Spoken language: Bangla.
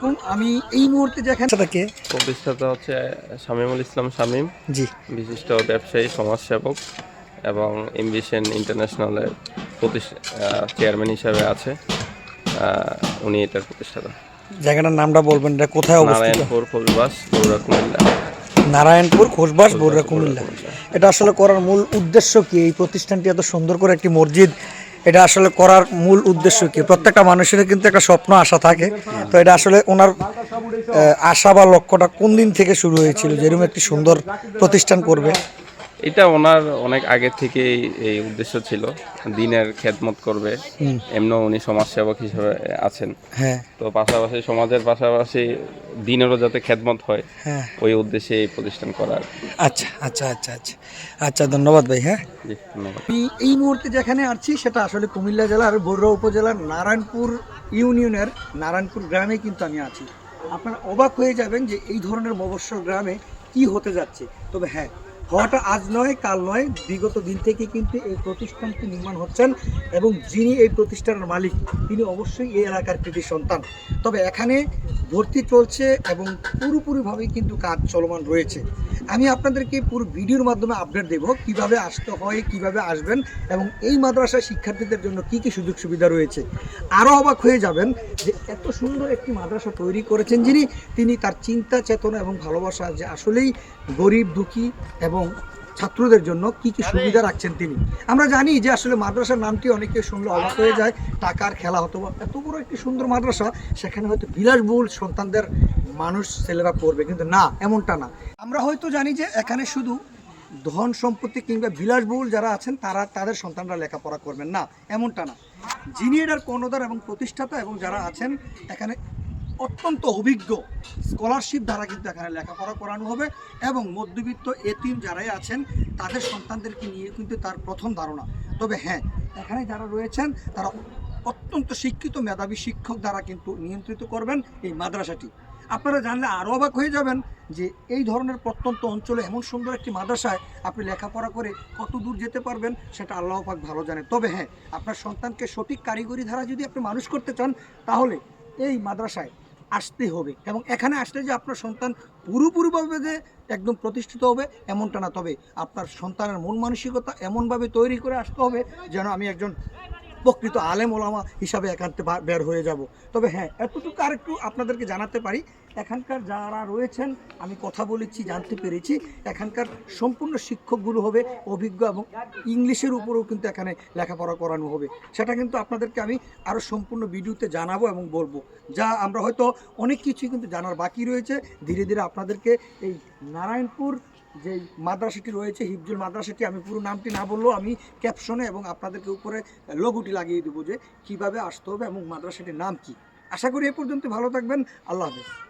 আলাইকুম আমি এই মুহূর্তে যেখানে থাকে প্রতিষ্ঠাতা হচ্ছে শামীমুল ইসলাম শামীম জি। বিশিষ্ট ব্যবসায়ী সমাজসেবক এবং এমবিশন ইন্টারন্যাশনালের প্রতিষ্ঠা চেয়ারম্যান হিসাবে আছে। উনি এটার প্রতিষ্ঠাতা। জায়গাটার নামটা বলবেন এটা কোথায় অবস্থিত? নারায়ণপুর ফুলবাস বগুড়া কুমিল্লা। নারায়ণপুর খোসবাস বরুড়া কুমিল্লা। এটা আসলে করার মূল উদ্দেশ্য কি? এই প্রতিষ্ঠানটি এত সুন্দর করে একটি মসজিদ এটা আসলে করার মূল উদ্দেশ্য কি? প্রত্যেকটা মানুষের কিন্তু একটা স্বপ্ন, আশা থাকে। তো এটা আসলে ওনার আশা বা লক্ষ্যটা কোন দিন থেকে শুরু হয়েছিল? যেরকম একটি সুন্দর প্রতিষ্ঠান করবে। এটা ওনার অনেক আগে থেকেই এই উদ্দেশ্য ছিল। দিনের খেদমত করবে। এমনও উনি সমাজসেবক হিসেবে আছেন। হ্যাঁ। তো পাশাপাশি সমাজের পাশাপাশি দিনেরও যাতে খেদমত হয় হ্যাঁ। ওই উদ্দেশ্যে এই প্রতিষ্ঠান করার আচ্ছা আচ্ছা আচ্ছা আচ্ছা। আচ্ছা ধন্যবাদ ভাই হ্যাঁ। আমি এই মুহূর্তে যেখানে আছি সেটা আসলে কুমিল্লা জেলার বড়ুয়া উপজেলার নারায়ণপুর ইউনিয়নের নারায়ণপুর গ্রামে কিন্তু আমি আছি। আপনারা অবাক হয়ে যাবেন যে এই ধরনের মবস্বর গ্রামে কি হতে যাচ্ছে। তবে হ্যাঁ হওয়াটা আজ নয়, কাল নয়। বিগত দিন থেকে কিন্তু এই প্রতিষ্ঠানটি নির্মাণ হচ্ছেন এবং যিনি এই প্রতিষ্ঠানের মালিক, তিনি অবশ্যই এই এলাকার কৃতি সন্তান। তবে এখানে ভর্তি চলছে এবং পুরোপুরিভাবে কিন্তু কাজ চলমান রয়েছে। আমি আপনাদেরকে পুরো ভিডিওর মাধ্যমে আপডেট দেব, কীভাবে আসতে হয়, কীভাবে আসবেন এবং এই মাদ্রাসার শিক্ষার্থীদের জন্য কি কি সুযোগ সুবিধা রয়েছে। আরও অবাক হয়ে যাবেন যে এত সুন্দর একটি মাদ্রাসা তৈরি করেছেন যিনি, তিনি তার চিন্তা চেতনা এবং ভালোবাসা যে আসলেই গরিব, দুঃখী এবং ছাত্রদের জন্য কি কি সুবিধা রাখছেন তিনি? আমরা জানি যে আসলে মাদ্রাসার নামটি অনেকে শুনলে অবাক হয়ে যায় টাকার খেলা হতো বা এত বড় একটি সুন্দর মাদ্রাসা সেখানে হয়তো বিলাসবহুল সন্তানদের মানুষ ছেলেরা পড়বে কিন্তু না এমনটা না। আমরা হয়তো জানি যে এখানে শুধু ধন সম্পত্তি কিংবা বিলাসবহুল যারা আছেন তারা তাদের সন্তানরা লেখাপড়া করবেন না এমনটা না। যিনি এটার কর্ণধার এবং প্রতিষ্ঠাতা এবং যারা আছেন এখানে অত্যন্ত অভিজ্ঞ স্কলারশিপ দ্বারা কিন্তু এখানে লেখাপড়া করানো হবে এবং মধ্যবিত্ত এতিম যারাই আছেন, তাদের সন্তানদেরকে নিয়ে কিন্তু তার প্রথম ধারণা। তবে হ্যাঁ এখানে যারা রয়েছেন, তারা অত্যন্ত শিক্ষিত মেধাবী শিক্ষক দ্বারা কিন্তু নিয়ন্ত্রিত করবেন এই মাদ্রাসাটি। আপনারা জানলে আরও অবাক হয়ে যাবেন যে এই ধরনের প্রত্যন্ত অঞ্চলে এমন সুন্দর একটি মাদ্রাসায় আপনি লেখাপড়া করে কত দূর যেতে পারবেন, সেটা আল্লাহ পাক ভালো জানে। তবে হ্যাঁ আপনার সন্তানকে সঠিক কারিগরি ধারা যদি আপনি মানুষ করতে চান, তাহলে এই মাদ্রাসায় আসতে হবে এবং এখানে আসলে যে আপনার সন্তান পুরোপুরিভাবে যে একদম প্রতিষ্ঠিত হবে এমনটা না। তবে আপনার সন্তানের মন মানসিকতা এমনভাবে তৈরি করে আসতে হবে যেন আমি একজন প্রকৃত আলেম ওলামা হিসাবে একান্তে বের হয়ে যাব। তবে হ্যাঁ এতটুকু আর একটু আপনাদেরকে জানাতে পারি এখানকার যারা রয়েছেন, আমি কথা বলেছি, জানতে পেরেছি, এখানকার সম্পূর্ণ শিক্ষকগুলো হবে অভিজ্ঞ এবং ইংলিশের উপরেও কিন্তু এখানে লেখাপড়া করানো হবে। সেটা কিন্তু আপনাদেরকে আমি আরও সম্পূর্ণ ভিডিওতে জানাব এবং বলব। যা আমরা হয়তো অনেক কিছুই কিন্তু জানার বাকি রয়েছে। ধীরে ধীরে আপনাদেরকে এই নারায়ণপুর যে মাদ্রাসাটি রয়েছে, হিফজুল মাদ্রাসাটি, আমি পুরো নামটি না বললেও আমি ক্যাপশনে এবং আপনাদেরকে উপরে লোগোটি লাগিয়ে দেবো যে কীভাবে আসতে হবে এবং মাদ্রাসাটির নাম কি। আশা করি এ পর্যন্ত ভালো থাকবেন। আল্লাহ হাফেজ।